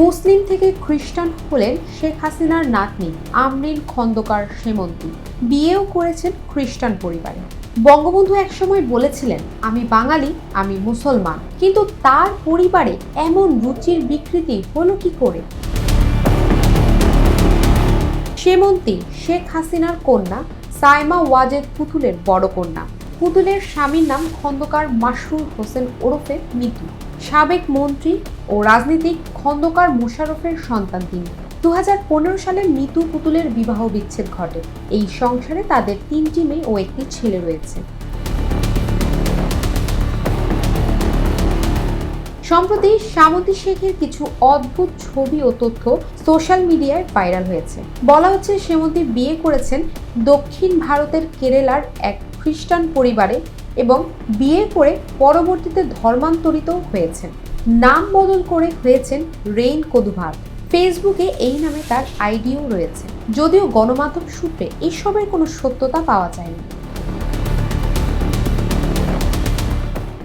মুসলিম থেকে খ্রিস্টান হলেন শেখ হাসিনার নাতনি আমরিন খন্দকার সেমন্তী বিয়েও করেছেন খ্রিস্টান পরিবারে। বঙ্গবন্ধু একসময় বলেছিলেন, আমি বাঙালি, আমি মুসলমান। কিন্তু তার পরিবারে এমন রুচির বিকৃতি হলো কি করে? সেমন্তী শেখ হাসিনার কন্যা, সাইমা ওয়াজেদ পুতুলের বড় কন্যা। পুতুলের স্বামীর নাম খন্দকার মাসরুর হোসেন ওরফে মিতু। সাবেক মন্ত্রী ও রাজনীতিক খন্দকার মোশাররফের সন্তান তিনি। দু সালে মিতু পুতুলের বিবাহ বিচ্ছেদ ঘটে। এই সংসারে তাদের তিনটি মেয়ে ও একটি ছেলে রয়েছে। সম্প্রতি সামন্তী শেখের কিছু অদ্ভুত ছবি ও তথ্য সোশ্যাল মিডিয়ায় ভাইরাল হয়েছে। বলা হচ্ছে, সেমন্তী বিয়ে করেছেন দক্ষিণ ভারতের কেরালার এক খ্রিস্টান পরিবারে এবং বিয়ে করে পরবর্তীতে ধর্মান্তরিত হয়েছেন। নাম বদল করে হয়েছেন রেইন কদুভাত ফেসবুকে এই নামে তার আইডিও রয়েছে। যদিও গণমাধ্যম সূত্রে এসবের কোনো সত্যতা পাওয়া যায়নি।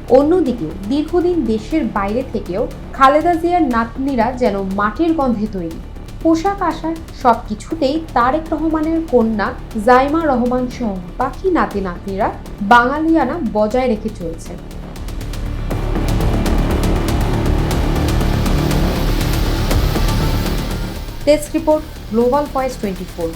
অন্যদিকে দীর্ঘদিন দেশের বাইরে থেকেও খালেদা জিয়ার নাতনিরা যেন মাটির গন্ধে তৈরি। পোশাক আসার সব কিছুতেই তারেক রহমানের কন্যা জাইমা রহমান সহ বাকি নাতি নাতনিরা বাঙালিয়ানা বজায় রেখে চলছে। Desk report, global voice twenty four.